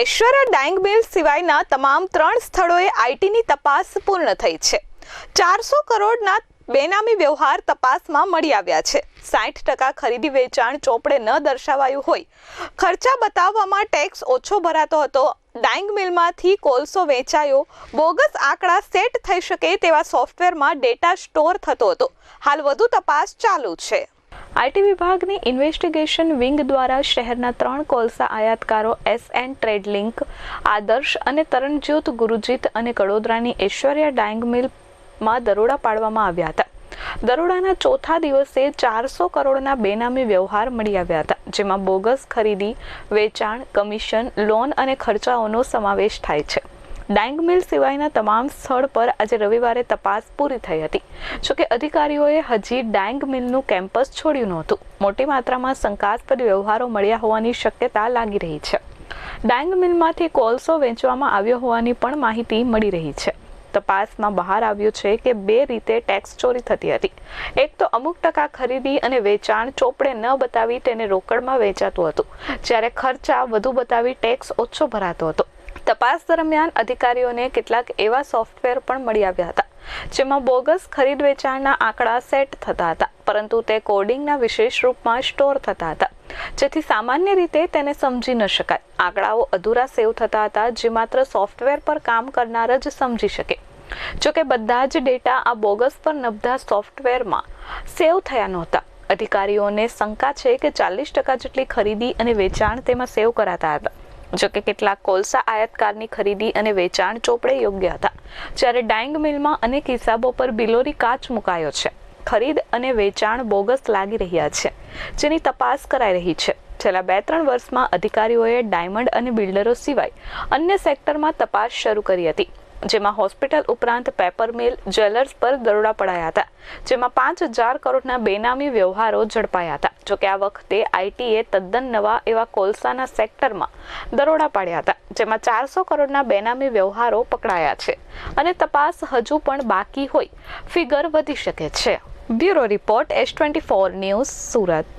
Aishwarya dying મિલ સિવાયના તમામ ત્રણ સ્થળોએ આઈટીની તપાસ પૂર્ણ થઈ છે. ચારસો કરોડના બેનામી વ્યવહાર તપાસમાં મળી આવ્યા છે. સાઠ ટકા ખરીદી વેચાણ ચોપડે ન દર્શાવાયું હોય. ખર્ચા બતાવવામાં ટેક્સ ઓછો ભરાતો હતો. ડાઇંગ મિલમાંથી કોલસો વેચાયો. બોગસ આંકડા સેટ થઈ શકે તેવા સોફ્ટવેરમાં ડેટા સ્ટોર થતો હતો. હાલ વધુ તપાસ ચાલુ છે. આઈટી વિભાગની ઇન્વેસ્ટિગેશન વિંગ દ્વારા શહેરના ત્રણ કોલસા આયાતકારો S N trade link Adarsh અને તરણજ્યોત ગુરુજીત અને કડોદરાની ઐશ્વર્યા ડાંગ મિલમાં દરોડા પાડવામાં આવ્યા હતા. દરોડાના ચોથા દિવસે ચારસો કરોડના બેનામી વ્યવહાર મળી આવ્યા હતા, જેમાં બોગસ ખરીદી, વેચાણ, કમિશન, લોન અને ખર્ચાઓનો સમાવેશ થાય છે. ડાંગ મિલ સિવાયના તમામ સ્થળ પર આજે રવિવારે તપાસ પૂરી થઈ હતી. જોકે અધિકારીઓએ હજી ડાંગ મિલનું કેમ્પસ છોડ્યું નહોતું. મોટી માત્રામાં શંકાસ્પદ વ્યવહારો મળ્યા હોવાની શક્યતા લાગી રહી છે. ડાંગ મિલમાંથી કોલસો વેચવામાં આવ્યો હોવાની પણ માહિતી મળી રહી છે. તપાસમાં બહાર આવ્યું છે કે બે રીતે ટેક્સ ચોરી થતી હતી. એક તો અમુક ટકા ખરીદી અને વેચાણ ચોપડે ન બતાવી તેને રોકડમાં વેચાતું હતું. જ્યારે ખર્ચા વધુ બતાવી ટેક્સ ઓછો ભરાતો હતો. તપાસ દરમિયાન અધિકારીઓને કેટલાક એવા સોફ્ટવેર પણ મળી આવ્યા હતા, જેમાં બોગસ ખરીદ વેચાણના આંકડા સેટ થતા હતા, પરંતુ તે કોડિંગના વિશેષ રૂપમાં સ્ટોર થતા હતા, જેથી સામાન્ય રીતે તેને સમજી ન શકાય. આંકડાઓ અધૂરા સેવ થતા હતા, જે માત્ર સોફ્ટવેર પર કામ કરનાર જ સમજી શકે. જોકે બધા જ ડેટા આ બોગસ પર નબધા સોફ્ટવેરમાં સેવ થયા નહોતા. અધિકારીઓને શંકા છે કે ચાલીસ ટકા જેટલી ખરીદી અને વેચાણ તેમાં સેવ કરાતા હતા. જોકે કેટલાક કોલસા આયાતકારની ખરીદી અને વેચાણ ચોપડે યોગ્ય હતા. જ્યારે ડાઇંગ મિલમાં અનેક હિસાબો પર બિલોરી કાચ મુકાયો છે. ખરીદ અને વેચાણ બોગસ લાગી રહ્યા છે. જેની તપાસ કરાઈ રહી છે. છેલ્લા બે ત્રણ વર્ષમાં અધિકારીઓએ ડાયમંડ અને બિલ્ડરો સિવાય અન્ય સેક્ટરમાં તપાસ શરૂ કરી હતી. જેમાં હોસ્પિટલ ઉપરાંત પેપર મિલ, જ્વેલર્સ પર દરોડા પડાયા હતા, જેમાં પાંચ હજાર કરોડના બેનામી વ્યવહારો ઝડપાયા હતા. જોકે આ વખતે આઈટીએ તદ્દન નવા એવા કોલસાના સેક્ટરમાં દરોડા પાડ્યા હતા, જેમાં ચારસો કરોડના બેનામી વ્યવહારો પકડાયા છે અને તપાસ હજુ પણ બાકી હોય, ફિગર વધી શકે છે. Bureau report, S twenty four news Surat.